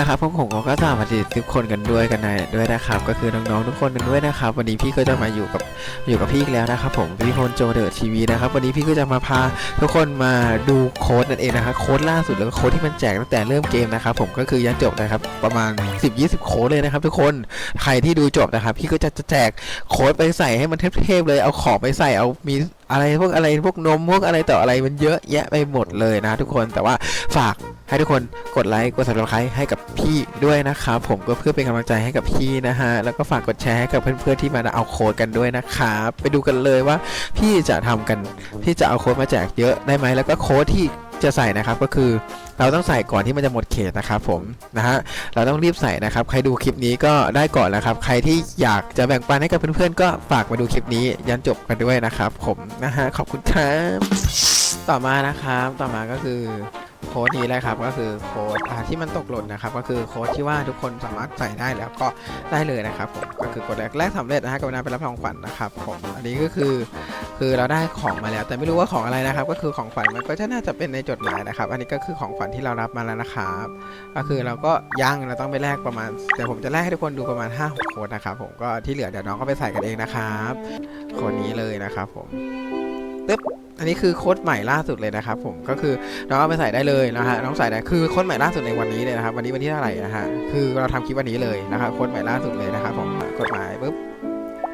ละครับพวกผมก็สวัสดีทุกคนกันด้วยกันในด้วยนะครับ ก็คือน้องๆทุกคนกันด้วยนะครับ วันนี้พี่ก็จะมาอยู่กับอยู่กับพี่อีกแล้วนะครับ ผมพี่พลโจเดอร์ทีวีนะครับ วันนี้พี่ก็จะมาพาทุกคนมาดูโค้ดนั่นเองนะครับโค้ดล่าสุดแล้วก็โค้ดที่มันแจกตั้งแต่เริ่มเกมนะครับ ผมก็คือยันจบนะครับ ประมาณ 10-20 โค้ดเลยนะครับ ทุกคนใครที่ดูจบนะครับ พี่ก็จะจะแจกโค้ดไปใส่ให้มันเทพๆเลยเอาของไปใส่เอามีอะไรพวกอะไรพวกนมพวกอะไรต่ออะไรมันเยอะแยะไปหมดเลยนะ ทุกคนแต่ว่าฝาก ให้ทุกคนกดไลค์กด subscribe ให้กับพี่ด้วยนะครับผมก็เพื่อเป็นกำลังใจให้กับพี่นะฮะแล้วก็ฝากกดแชร์ให้กับเพื่อนๆที่มาเอาโค้ดกันด้วยนะครับไปดูกันเลยว่าพี่จะทำกันพี่จะเอาโค้ดมาแจกเยอะได้ไหมแล้วก็โค้ดที่จะใส่นะครับก็คือเราต้องใส่ก่อนที่มันจะหมดเขตนะครับผมนะฮะเราต้องรีบใส่นะครับ ใครดูคลิปนี้ก็ได้ก่อนแล้วครับ ใครที่อยากจะแบ่งปันให้กับเพื่อนๆก็ฝากมาดูคลิปนี้ยันจบกันด้วยนะครับ ผมนะฮะขอบคุณครับต่อมานะครับต่อมาก็คือ โค้ดนี้แหละครับก็คือโค้ดที่มันตกหล่นนะครับ ก็คือโค้ดที่ว่าทุกคนสามารถใส่ได้แล้วก็ได้เลยนะครับผมก็คือกดแรกแรกสำเร็จนะฮะกรุณาไปรับของขวัญนะครับผมอันนี้ก็คือคือเราได้ของมาแล้ว แต่ไม่รู้ว่าของอะไรนะครับ ก็คือของขวัญมันก็จะน่าจะเป็นในจดหมายนะครับ อันนี้ก็คือของขวัญที่เรารับมาแล้วนะครับก็คือเราก็ยังเราต้องไปแลกประมาณเดี๋ยวผมจะแลกให้ทุกคนดูประมาณ5-6โค้ดนะครับผมก็ที่เหลือเดี๋ยวน้องก็ไปใส่กันเองนะครับโค้ดนี้เลยนะครับผมตึ๊บ อันนี้คือโค้ดใหม่ล่าสุดเลยนะครับผมก็คือน้องเอาไปใส่ได้เลยนะฮะน้องใส่ได้คือโค้ดใหม่ล่าสุดในวันนี้เลยนะครับวันนี้วันที่เท่าไหร่นะฮะคือเราทำคลิปวันนี้เลยนะครับโค้ดใหม่ล่าสุดเลยนะครับผมกดหมายปุ๊บ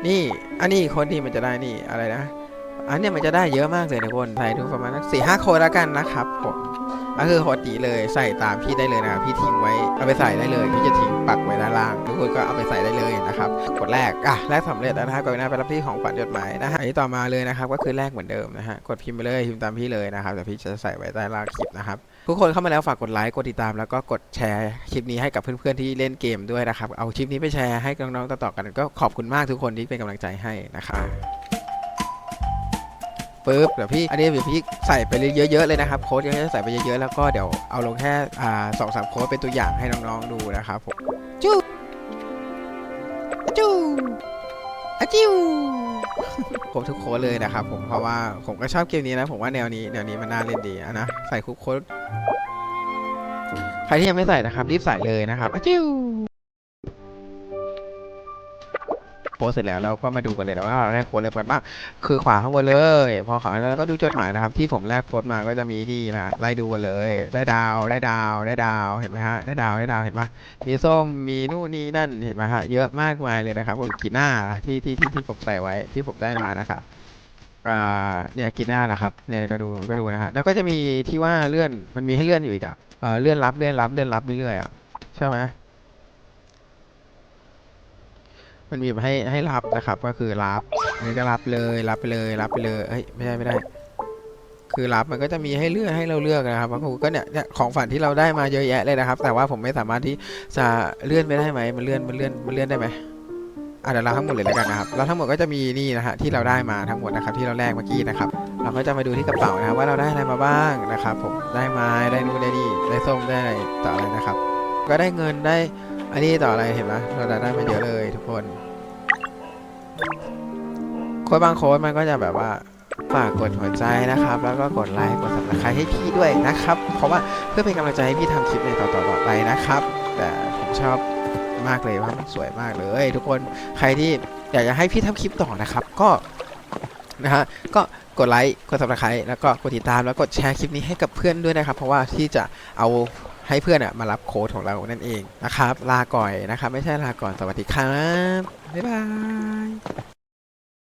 นี่อันนี้โค้ดที่มันจะได้นี่อะไรนะ อันเนี้ยมันจะได้เยอะมากเลยนะคนใส่ทุกประมาณสี่ห้าโค้ดแล้วกันนะครับผม ก็คือโค้ดดีเลยใส่ตามพี่ได้เลยนะครับพี่ทิ้งไว้เอาไปใส่ได้เลยพี่จะทิ้งปักไว้ด้านล่างทุกคนก็เอาไปใส่ได้เลยนะครับกดแรกอะแรกสำเร็จแล้วนะครับก่อนหน้าไปรับที่ของฝันจดหมายนะฮะอันนี้ต่อมาเลยนะครับก็คือแรกเหมือนเดิมนะฮะกดพิมพ์ไปเลยพิมพ์ตามพี่เลยนะครับแต่พี่จะใส่ไว้ใต้ล่างคลิปนะครับทุกคนเข้ามาแล้วฝากกดไลค์กดติดตามแล้วก็กดแชร์คลิปนี้ให้กับเพื่อนๆที่เล่นเกมด้วยนะครับเอาคลิปนี้ไปแชร์ให้น้องๆต่อๆกันก็ขอบคุณมากทุกคนที่เป็นกำลังใจให้นะครับ ปึ๊บเดี๋ยวพี่ อันนี้เดี๋ยวพี่ใส่ไปเยอะๆเลยนะครับโค้ดเยอะใส่ไปเยอะๆแล้วก็เดี๋ยวเอาลงแค่อ่าสองสามโค้ดเป็นตัวอย่างให้น้องๆดูนะครับผมจู้จู้อจิ้วครบทุกโค้ดเลยนะครับผมเพราะว่าผมก็ชอบเกมนี้นะผมว่าแนวนี้แนวนี้มันน่าเล่นดีอะนะใส่คุกโค้ดใครที่ยังไม่ใส่นะครับรีบใส่เลยนะครับอจิ้ว โพสเสร็จแล้วเราก็มาดูกันเลยว่าเราได้โค้ดอะไรไปบ้างคือขวาข้างบนเลย พอขวาแล้วก็ดูจดหมายนะครับ ที่ผมแลกโค้ดมาก็จะมีที่นะไล่ดูกันเลย ได้ดาวได้ดาวได้ดาวเห็นไหมฮะได้ดาวได้ดาวเห็นปะมีส้มมีนู่นนี่นั่นเห็นไหมฮะเยอะมากมายเลยนะครับกีหน้าที่ที่ที่ที่ผมใส่ไว้ที่ผมได้มานะครับอ่าเนี่ยกีหน้านะครับเนี่ยก็ดูก็ดูนะฮะแล้วก็จะมีที่ว่าเลื่อนมันมีให้เลื่อนอยู่อีกอะเออเลื่อนรับเลื่อนรับเลื่อนรับเรื่อยๆอะใช่ไหม มันมีให้ให้รับนะครับ ก็คือรับอันนี้ก็รับเลยรับไปเลยรับไปเลยเฮ้ยไม่ได้ไม่ได้ คือรับมันก็จะมีให้เลือกให้เราเลือกนะครับบางคนก็เนี่ยเนี่ยของฝันที่เราได้มาเยอะแยะเลยนะครับ แต่ว่าผมไม่สามารถที่จะเลื่อนไปได้ไหมมันเลื่อนมันเลื่อนมันเลื่อนได้ไหมอะเดี๋ยวเราทั้งหมดเลยแล้วกันนะครับเราทั้งหมดก็จะมีนี่นะฮะที่เราได้มาทั้งหมดนะครับ ที่เราแลกเมื่อกี้นะครับ เราก็จะมาดูที่กระเป๋านะครับว่าเราได้อะไรมาบ้างนะครับ ผมได้ไม้ได้นู่นได้นี่ได้ส้มได้อะไรต่ออะไรนะครับ ก็ได้เงินได้ อันนี้ต่ออะไรเห็นไหมเราได้มาเยอะเลยทุกคนโค้ดบางโค้ดมันก็จะแบบว่าฝากกดหัวใจนะครับ แล้วก็กดไลค์กด subscribe ให้พี่ด้วยนะครับ เพราะว่าเพื่อเป็นกำลังใจให้พี่ทำคลิปในต่อๆไปนะครับ แต่ผมชอบมากเลยว่ามันสวยมากเลย ทุกคนใครที่อยากจะให้พี่ทำคลิปต่อนะครับ ก็นะฮะก็กดไลค์กด subscribe แล้วก็กดติดตามแล้วกดแชร์คลิปนี้ให้กับเพื่อนด้วยนะครับ เพราะว่าที่จะเอา ให้เพื่อนอะมารับโค้ดของเรานั่นเองนะครับ ลาก่อยนะครับ ไม่ใช่ลาก่อนสวัสดีครับ บ๊ายบาย